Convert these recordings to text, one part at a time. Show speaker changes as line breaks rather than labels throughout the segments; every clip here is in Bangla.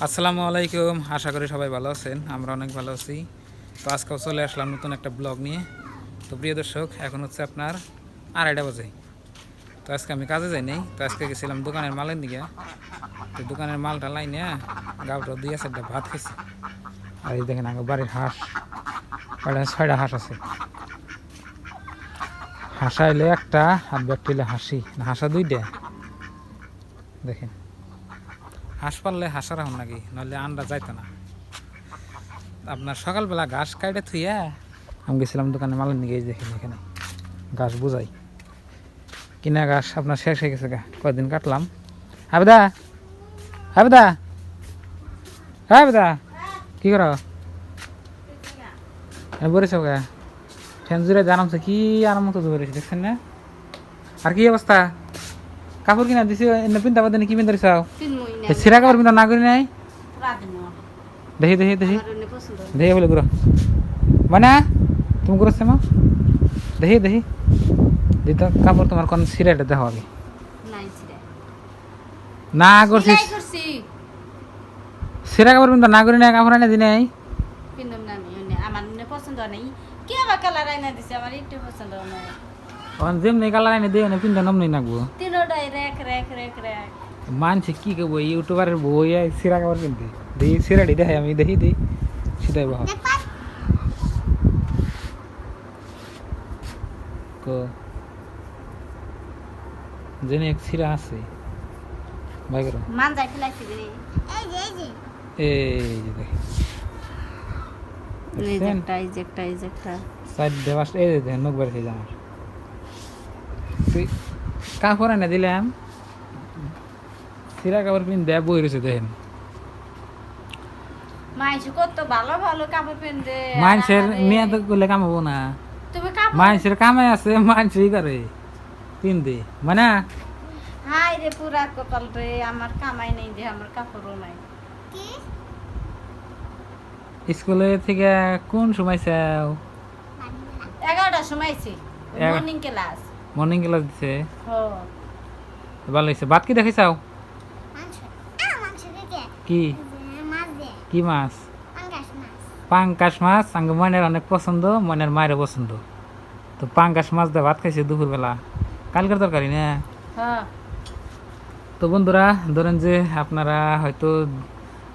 আসসালামু আলাইকুম। আশা করি সবাই ভালো আছেন। আমরা অনেক ভালো আছি। তো আজকেও চলে আসলাম নতুন একটা ব্লগ নিয়ে। তো প্রিয় দর্শক, এখন হচ্ছে আপনার আড়াইটা বাজে। তো আজকে আমি কাজে যাই নাই। তো আজকে গেছিলাম দোকানের মালের দিকে। তো দোকানের মালটা লাইনে গাউটা দুই আছে, একটা ভাত খেয়েছি। আর এই দেখেন আগে বাড়ির হাঁস। ছয়টা হাঁস আছে। হাঁসা এলে একটা, আর ব্যক্তি এলে হাসি। হাঁসা দুইটা। দেখেন। হাঁস পারলে হাঁসা রাখুন নাকি? নইলে আন্ডা যাইতো না। আপনার সকালবেলা ঘাস কাইটে থুইয়া আমি গেছিলাম দোকানে মালের নিয়ে গিয়ে দেখেন এখানে ঘাস বুঝাই। কিনা ঘাস আপনার শেষ হয়ে গেছে গা, কয়দিন কাটলাম। হাবেদা হাবেদা হাবেদা কি করো? বলেছ গা। ফ্যান জুড়ে জানামছে কি আরাম মতো দেখছেন না? আর কি অবস্থা? কাপড় কিনা দিছি এনে পিন্তা বাদে কি পিন্তা দিছাও
না
সিরা কাপড় পিন্তা না করি নাই?
না
দেখি দেখি দেখি।
আমার
দেখি বলে গুরো মানে তুমি করছে মা? দেখি দেখি। দিত কাপড় তোমার কোন সিরাটা দেখো আগে না করছিস
করছি
সিরা কাপড় পিন্তা না করি নাই কাপড় এনে দিনে
কিন্তু না আমি আমার পছন্দ নাই। কি আবার কালার আইনা দিছে আমার একটু পছন্দ নাই।
অন যেমনি কালার এনে দিয়ে পিন্তা নমনি নাকবো
তিনোটাই রেক রেক রেক রেক
মানছে কি করব ইউটিউবারের বই সিরা কাপড় কিনতে। দেখি সিরাটি দেখে আমি দেখি দিই। সেটাই বহ কো। জেনে এক সিরা আছে। ভাই করো।
মান যাই ফেলাইছি রে
এই যে দেখি।
এই যে? একটা এই যে একটা এই যে একটা।
সাইড দেওয়াস এই যে দেখেন নখ বের হয়ে আমার। তুই কাপড় এনে দিলাম। সিরা কাপড় পিন দেয়া বই রয়েছে দেখেন। মানুষের মেয়ে তো করলে কামাবো না। মানুষের কামে আছে মানুষই করে। পিন দে। মানে
হাই রে পুরা কপাল রে আমার কামাই নেই যে আমার কাপড়ও নাই।
স্কুলে থেকে কোন সময় চাও?
এগারোটার সময় মর্নিং ক্লাস
মর্নিং ক্লাস দিছে।
ও
ভালো হয়েছে ভাত কি দেখে চাও কি? কি? মাছ পাঙ্কাশ মাছ? আঙ্গ মনের অনেক পছন্দ মনের মায়ের পছন্দ। তো পাঙ্কাশ মাছ দিয়ে ভাত খাইছে দুপুরবেলা। কালকের তরকারি না?
হ্যাঁ।
তো বন্ধুরা ধরেন যে আপনারা হয়তো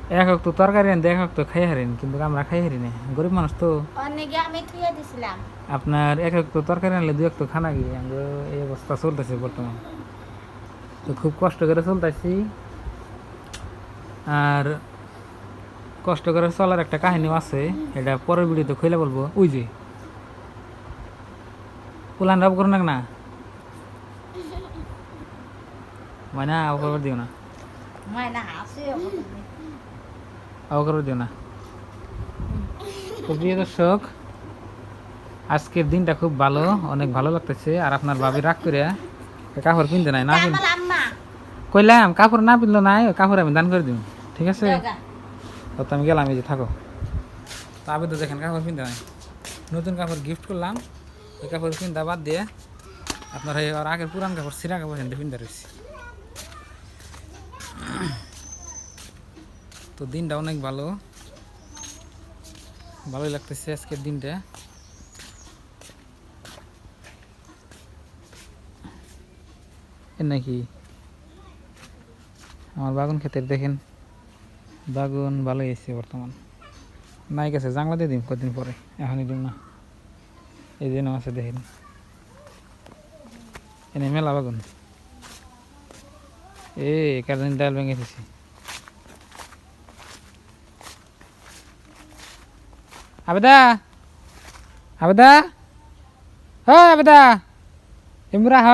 এক তো তরকারি আনতে এক তো খাই হারেন কিন্তু আমরা খাই হারি না গরিব মানুষ তো।
আমি দিছিলাম।
আপনার এক তো তরকারি আনলে দু এক তো খানা গিয়ে আমরা এই অবস্থা চলতেছে বর্তমান। তো খুব কষ্ট করে চলতেছি। আর কষ্ট করে চলার একটা কাহিনীও আছে এটা পরের ভিডিওতে খুলে বলব। ওই যে পুলান রাব করো না? মানে আও খবর দিও না।
হাসি
দিও না। তো প্রিয় দর্শক আজকের দিনটা খুব ভালো অনেক ভালো লাগতেছে। আর আপনার ভাবি রাগ করে কাপড় কিনতে নাই না কইলাম কাপড় না পিনলো নাই কাপড় আমি দান করে দিব ঠিক আছে। তো আমি গেলাম এই যে থাকো। তো আবে তো দেখেন কাপড় কিনতে নাই। নতুন কাপড় গিফট করলাম ওই কাপড় কিনতে বাদ দিয়ে আপনার এই আর আগের পুরান কাপড় সিরা কাপড় কিনতে রয়েছি। তো দিনটা অনেক ভালো। ভালোই লাগতেছে আজকের দিনটা। নাকি? আমার বাগুন ক্ষেতের দেখেন, বাগুন ভালো এসছে বর্তমান। নাই গেছে জাংলা দিয়ে দিন কদিন পরে, এখনই দিন না। এই জন্য আছে দেখেন। এনে মেলা বাগুন। এ কাদিন ডাল ভেঙে দিছি আবেদা? আবেদা? হ, আবেদা। এমরা হ।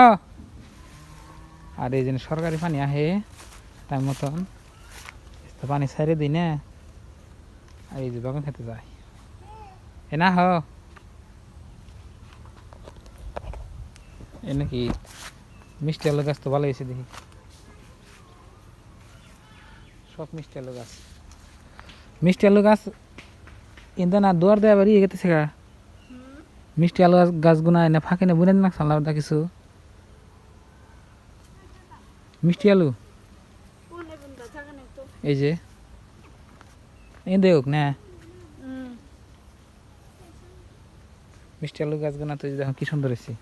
আর, এই যে সরকারি পানি আহে টাইম মতন। পানি ছাড়ে দিই না। আর এই যে বাগান খেতে যায় এ না, হ। এ নাকি মিষ্টি আলু গাছ তো ভালো হয়েছে দেখি। সব মিষ্টি আলু গাছ। মিষ্টি আলু গাছ না দুয়ার দেওয়া বাড়ি গেতেছে গা মিষ্টি আলু গাছ গাছগুনা এনে ফাঁকে বুনে না সালাম কিছু। মিষ্টি আলু? এই যে। এ দেখ না। মিষ্টি আলু গাছগুলো তো এই দেখো কি সুন্দর হয়েছে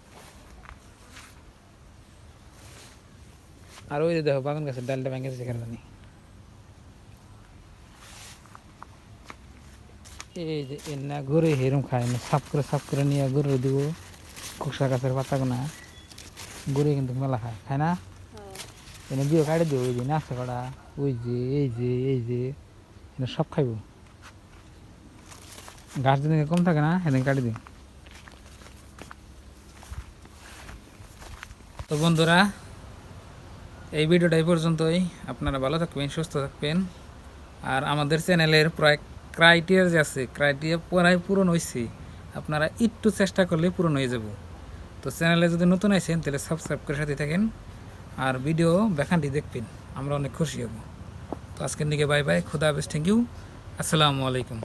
আর ওই দেখো বাগান গাছের ডালটা ভেঙে গেছে, কেন জানি। এই যে এর না গরু হেরম খায় না সাফ করে সাফ করে নিয়ে গরু দিব। কুসা গাছের পাতাগুনা গরু কিন্তু মেলা খায় খায় না? এনে দিও কাটে দিও ওই যে নাচা করা ওই যে এই যে এই যে এনে সব খাইব। গাছ যেদিন কম থাকে না সেদিন কাটে দিও তো বন্ধুরা এই ভিডিওটা এই পর্যন্তই। আপনারা ভালো থাকবেন সুস্থ থাকবেন। আর আমাদের চ্যানেলের প্রায় ক্রাইটেরিয়া যে আছে ক্রাইটেরিয়া প্রায় পূরণ হয়েছে আপনারা একটু চেষ্টা করলে পূরণ হয়ে যাব। তো চ্যানেলে যদি নতুন আছেন তাহলে সাবস্ক্রাইব করে সাথে থাকেন আর ভিডিও ব্যাখানটি দেখবেন, আমরা অনেক খুশি হব। তো আজকের দিকে বাই বাই খুদা হাফেজ থ্যাংক ইউ আসসালামু আলাইকুম।